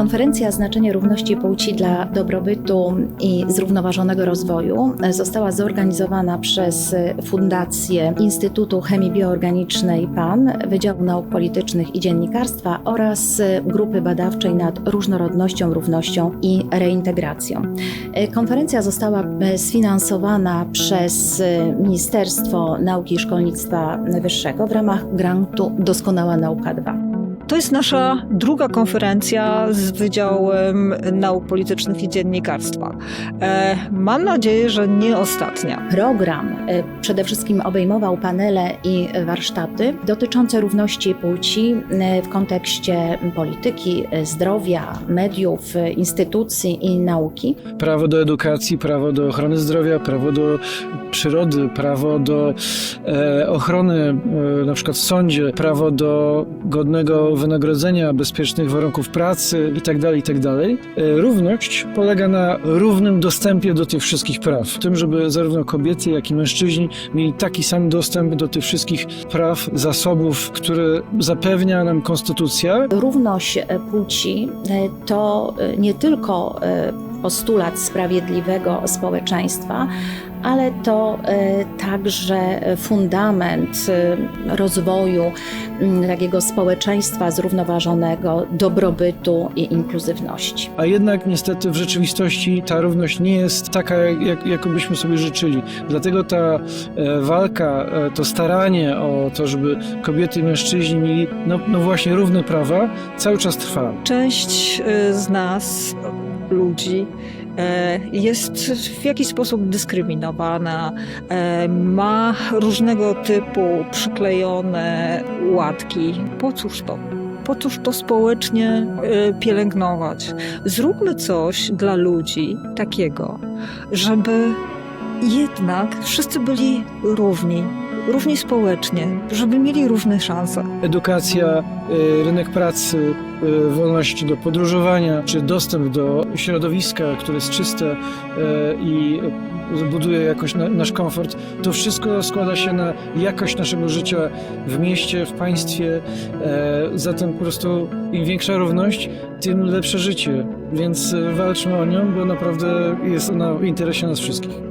Konferencja Znaczenie Równości Płci dla Dobrobytu i Zrównoważonego Rozwoju została zorganizowana przez Fundację Instytutu Chemii Bioorganicznej PAN, Wydziału Nauk Politycznych i Dziennikarstwa oraz Grupy Badawczej nad Różnorodnością, Równością i Reintegracją. Konferencja została sfinansowana przez Ministerstwo Nauki i Szkolnictwa Wyższego w ramach grantu Doskonała Nauka 2. To jest nasza druga konferencja z Wydziałem Nauk Politycznych i Dziennikarstwa. E, mam nadzieję, że nie ostatnia. Program e, przede wszystkim obejmował panele i warsztaty dotyczące równości płci e, w kontekście polityki, zdrowia, mediów, instytucji i nauki. prawo do edukacji, prawo do ochrony zdrowia, prawo do przyrody, prawo do ochrony e, na przykład w sądzie, prawo do godnego wynagrodzenia, bezpiecznych warunków pracy itd. itd. E, równość polega na równym dostępie do tych wszystkich praw. W tym, żeby zarówno kobiety, jak i mężczyźni mieli taki sam dostęp do tych wszystkich praw, zasobów, które zapewnia nam konstytucja, Równość płci e, to e, nie tylko postulat sprawiedliwego społeczeństwa, ale to e, także fundament e, rozwoju takiego społeczeństwa zrównoważonego, dobrobytu i inkluzywności. A jednak niestety w rzeczywistości ta równość nie jest taka, jak, jaką byśmy sobie życzyli. Dlatego ta e, walka, to staranie o to, żeby kobiety i mężczyźni mieli no, no właśnie równe prawa, cały czas trwa. Część z nas, ludzi, e, jest w jakiś sposób dyskryminowana, e, ma różnego typu przyklejone łatki. Po cóż to? Po cóż to społecznie e, pielęgnować? Zróbmy coś dla ludzi takiego, żeby jednak wszyscy byli równi, równi społecznie, żeby mieli równe szanse. Edukacja, e, rynek pracy, e, wolność do podróżowania, czy dostęp do środowiska, które jest czyste e, i buduje jakoś na, nasz komfort, to wszystko składa się na jakość naszego życia w mieście, w państwie. E, Zatem po prostu im większa równość, tym lepsze życie. Więc e, walczmy o nią, bo naprawdę jest ona w interesie nas wszystkich.